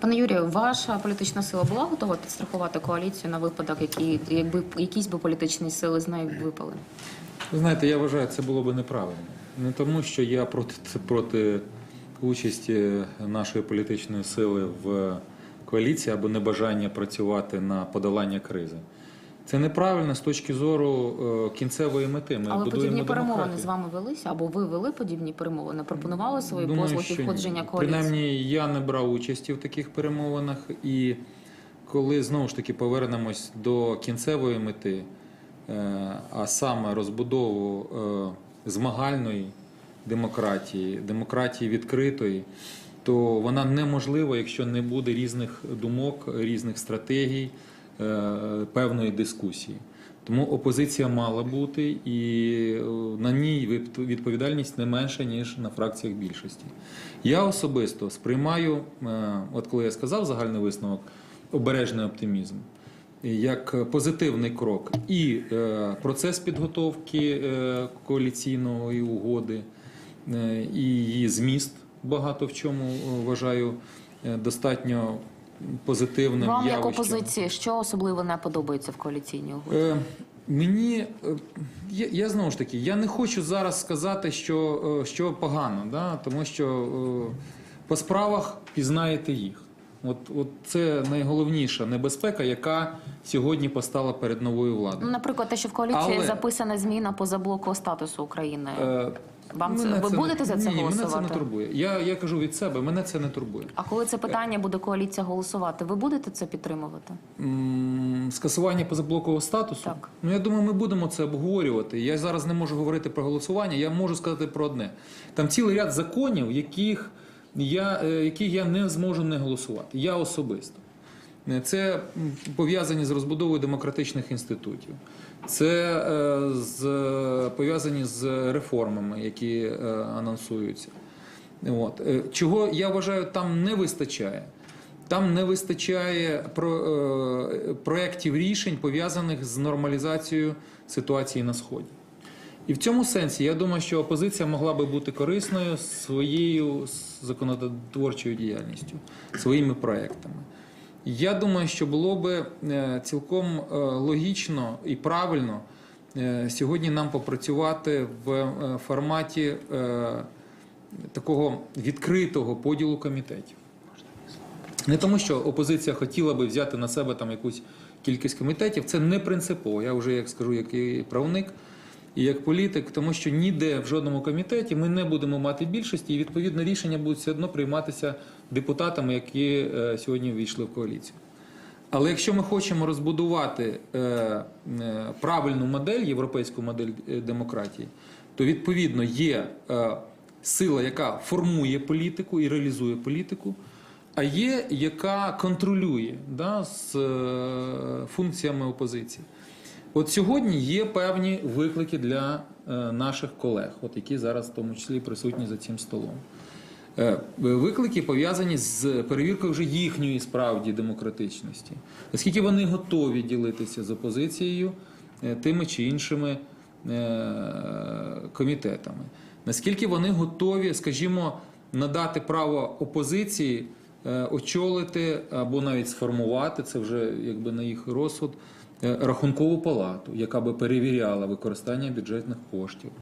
Пане Юрію, ваша політична сила була готова підстрахувати коаліцію на випадок, які, якби якісь би політичні сили з нею випали? Ви знаєте, я вважаю, це було би неправильно. Не тому, що я проти, проти участі нашої політичної сили в коаліції або небажання працювати на подолання кризи. Це неправильно з точки зору е, кінцевої мети. Ми Але будуємо подібні перемовини демократію. з вами велися, або ви вели подібні перемовини, пропонували свої Думаю, послуги що ні. входження коаліції? Принаймні, я не брав участі в таких перемовинах, і коли знову ж таки повернемось до кінцевої мети, е, а саме розбудову е, змагальної демократії, демократії відкритої, то вона неможлива, якщо не буде різних думок, різних стратегій, певної дискусії. Тому опозиція мала бути, і е, на ній від- відповідальність не менша, ніж на фракціях більшості. Я особисто сприймаю, е, от коли я сказав загальний висновок, обережний оптимізм. Як позитивний крок і е, процес підготовки е, коаліційної угоди, е, і її зміст багато в чому е, вважаю е, достатньо позитивним Вам як опозиції, що особливо не подобається в коаліційній угоді? Е, мені е, я, я знову ж таки, я не хочу зараз сказати, що, е, що погано, да? тому що е, по справах пізнаєте їх. От, от це найголовніша небезпека, яка сьогодні постала перед новою Ну, владою. Наприклад, те, що в коаліції Але- записана зміна позаблокового статусу України. Е, Вам це ви не- будете за це ні, голосувати? Мене це не турбує. Я, я кажу від себе, мене це не турбує. А коли це питання буде коаліція голосувати, ви будете це підтримувати? М, Скасування позаблокового статусу. Так. Ну я думаю, ми будемо це обговорювати. Я зараз не можу говорити про голосування. Я можу сказати про одне: там цілий ряд законів, яких я, е, яких я не зможу не голосувати. Я особисто. Е, Це пов'язані з розбудовою демократичних інститутів. Це е, з, пов'язані з реформами, які е, анонсуються. От. Чого я вважаю, там не вистачає. Там не вистачає про, проєктів рішень, пов'язаних з нормалізацією ситуації на Сході. І в цьому сенсі я думаю, що опозиція могла би бути корисною своєю законотворчою діяльністю, своїми проектами. Я думаю, що було би е, цілком е, логічно і правильно е, сьогодні нам попрацювати в форматі такого відкритого поділу комітетів. Не тому, що опозиція хотіла би взяти на себе там якусь кількість комітетів, це не принципово. Я вже як скажу, як і правник і як політик, тому що ніде в жодному комітеті ми не будемо мати більшості, і відповідно рішення будуть все одно прийматися депутатами, які е, сьогодні ввійшли в коаліцію. Але якщо ми хочемо розбудувати е, е, правильну модель, європейську модель демократії, то відповідно є сила, яка формує політику і реалізує політику, а є, яка контролює да, з функціями опозиції. От сьогодні є певні виклики для е, наших колег, от які зараз в тому числі присутні за цим столом. Е, Виклики пов'язані з перевіркою вже їхньої справді демократичності. Наскільки вони готові ділитися з опозицією е, тими чи іншими комітетами? Наскільки вони готові, скажімо, надати право опозиції очолити або навіть сформувати це вже якби на їх розсуд рахункову палату, яка би перевіряла використання бюджетних коштів.